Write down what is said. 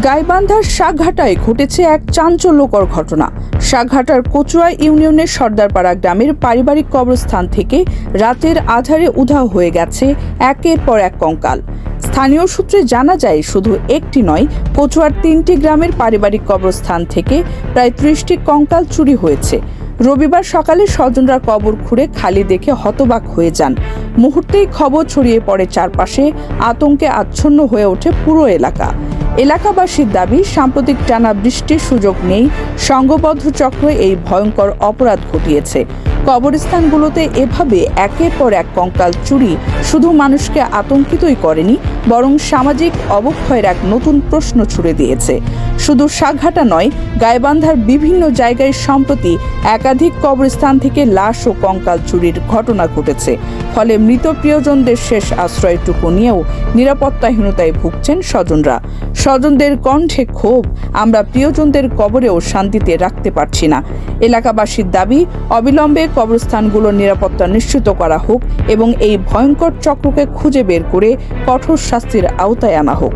গাইবান্ধার শাকঘাটায় ঘটেছে এক চাঞ্চল্যকর ঘটনা। শাকঘাটার কচুয়া ইউনিয়নের সর্দারপাড়া গ্রামের পারিবারিক কবরস্থান থেকে রাতের আধারে উধাও হয়ে গেছে একের পর এক কঙ্কাল। স্থানীয় সূত্রে জানা যায়, শুধু একটি নয়, কচুয়ার তিনটি গ্রামের পারিবারিক কবরস্থান থেকে প্রায় ত্রিশটি কঙ্কাল চুরি হয়েছে। রবিবার সকালে স্বজনরা কবর খুঁড়ে খালি দেখে হতবাক হয়ে যান। মুহূর্তেই খবর ছড়িয়ে পড়ে চারপাশে, আতঙ্কে আচ্ছন্ন হয়ে ওঠে পুরো এলাকা। এলাকাবাসীর দাবি, সাম্প্রতিক টানা বৃষ্টির সুযোগ নেই, সংঘবদ্ধ চক্র এই ভয়ঙ্কর অপরাধ ঘটিয়েছে। কবরস্থানগুলোতে এভাবে একের পর এক কঙ্কাল চুরি শুধু মানুষকে আতঙ্কিতই করেনি, বরং সামাজিক অবক্ষয়ের এক নতুন প্রশ্ন ছুড়ে দিয়েছে। শুধু সাঘাটা নয়, গাইবান্ধার বিভিন্ন জায়গায় সম্প্রতি একাধিক কবরস্থান থেকে লাশ ও কঙ্কাল চুরির ঘটনা ঘটেছে। ফলে মৃত প্রিয়জনদের শেষ আশ্রয়টুকু নিয়েও নিরাপত্তাহীনতায় ভুগছেন স্বজনরা। স্বজনদের কণ্ঠে ক্ষোভ আমরা প্রিয়জনদের কবরেও শান্তিতে রাখতে পারছি না। এলাকাবাসীর দাবি, অবিলম্বে কবরস্থানগুলোর নিরাপত্তা নিশ্চিত করা হোক এবং এই ভয়ঙ্কর চক্রকে খুঁজে বের করে কঠোর শাস্তির আওতায় আনা হোক।